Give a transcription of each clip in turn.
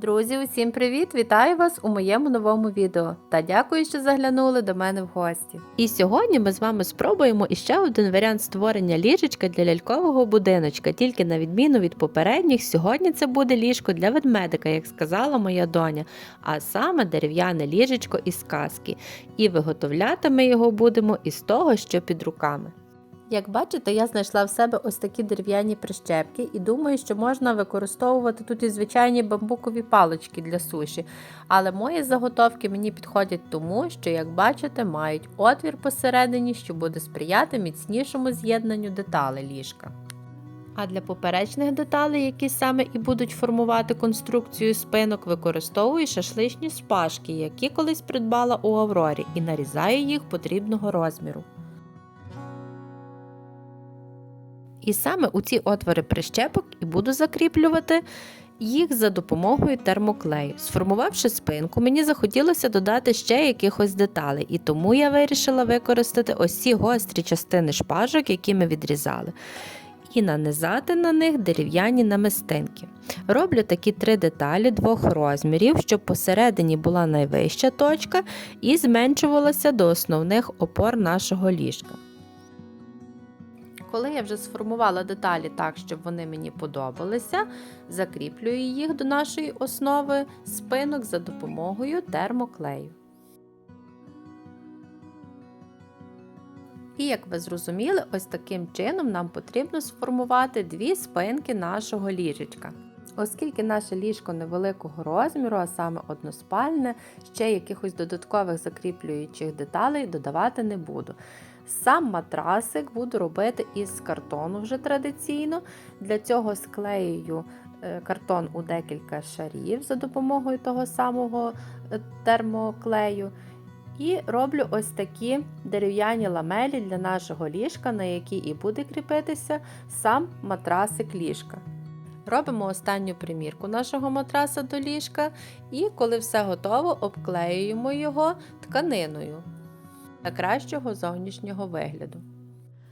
Друзі, усім привіт! Вітаю вас у моєму новому відео та дякую, що заглянули до мене в гості. І сьогодні ми з вами спробуємо іще один варіант створення ліжечка для лялькового будиночка, тільки на відміну від попередніх, сьогодні це буде ліжко для ведмедика, як сказала моя доня, а саме дерев'яне ліжечко із казки. І виготовляти ми його будемо із того, що під руками. Як бачите, я знайшла в себе ось такі дерев'яні прищепки і думаю, що можна використовувати тут і звичайні бамбукові палички для суші. Але мої заготовки мені підходять тому, що, як бачите, мають отвір посередині, що буде сприяти міцнішому з'єднанню деталей ліжка. А для поперечних деталей, які саме і будуть формувати конструкцію спинок, використовую шашличні шпажки, які колись придбала у Аврорі, і нарізаю їх потрібного розміру. І саме у ці отвори прищепок і буду закріплювати їх за допомогою термоклею. Сформувавши спинку, мені захотілося додати ще якихось деталей, і тому я вирішила використати ось ці гострі частини шпажок, які ми відрізали. І нанизати на них дерев'яні намистинки. Роблю такі три деталі двох розмірів, щоб посередині була найвища точка і зменшувалася до основних опор нашого ліжка. Коли я вже сформувала деталі так, щоб вони мені подобалися, закріплюю їх до нашої основи спинок за допомогою термоклею. І як ви зрозуміли, ось таким чином нам потрібно сформувати дві спинки нашого ліжечка. Оскільки наше ліжко невеликого розміру, а саме односпальне, ще якихось додаткових закріплюючих деталей додавати не буду. Сам матрасик буду робити із картону вже традиційно. Для цього склеюю е, картон у декілька шарів за допомогою того самого е, термоклею. І роблю ось такі дерев'яні ламелі для нашого ліжка, на які і буде кріпитися сам матрасик ліжка. Робимо останню примірку нашого матраса до ліжка, і коли все готово, обклеюємо його тканиною для кращого зовнішнього вигляду.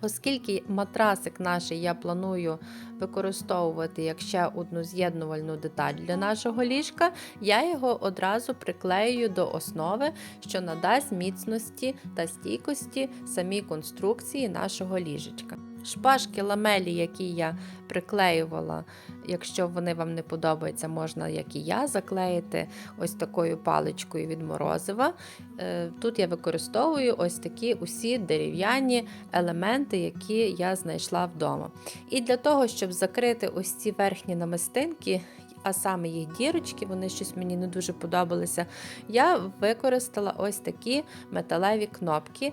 Оскільки матрасик наш я планую використовувати як ще одну з'єднувальну деталь для нашого ліжка, я його одразу приклею до основи, що надасть міцності та стійкості самій конструкції нашого ліжечка. Шпажки ламелі, які я приклеювала, якщо вони вам не подобаються, можна, як і я, заклеїти ось такою паличкою від морозива. Е, Тут я використовую ось такі усі дерев'яні елементи, які я знайшла вдома. І для того, щоб закрити ось ці верхні намистинки, а саме їх дірочки, вони щось мені не дуже подобалися. Я використала ось такі металеві кнопки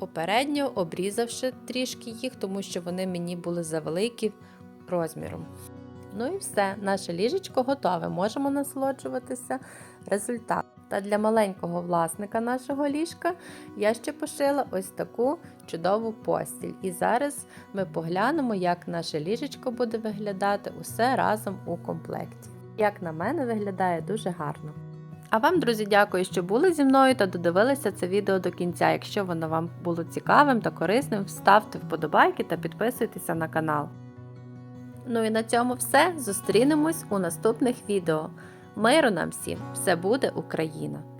попередньо обрізавши трішки їх, тому що вони мені були завеликі розміром. Ну і все, наше ліжечко готове. Можемо насолоджуватися результатом. Та для маленького власника нашого ліжка я ще пошила ось таку чудову постіль. І зараз ми поглянемо, як наше ліжечко буде виглядати усе разом у комплекті. Як на мене, виглядає дуже гарно. А вам, друзі, дякую, що були зі мною та додивилися це відео до кінця. Якщо воно вам було цікавим та корисним, ставте вподобайки та підписуйтеся на канал. Ну і на цьому все. Зустрінемось у наступних відео. Миру нам всім! Все буде Україна!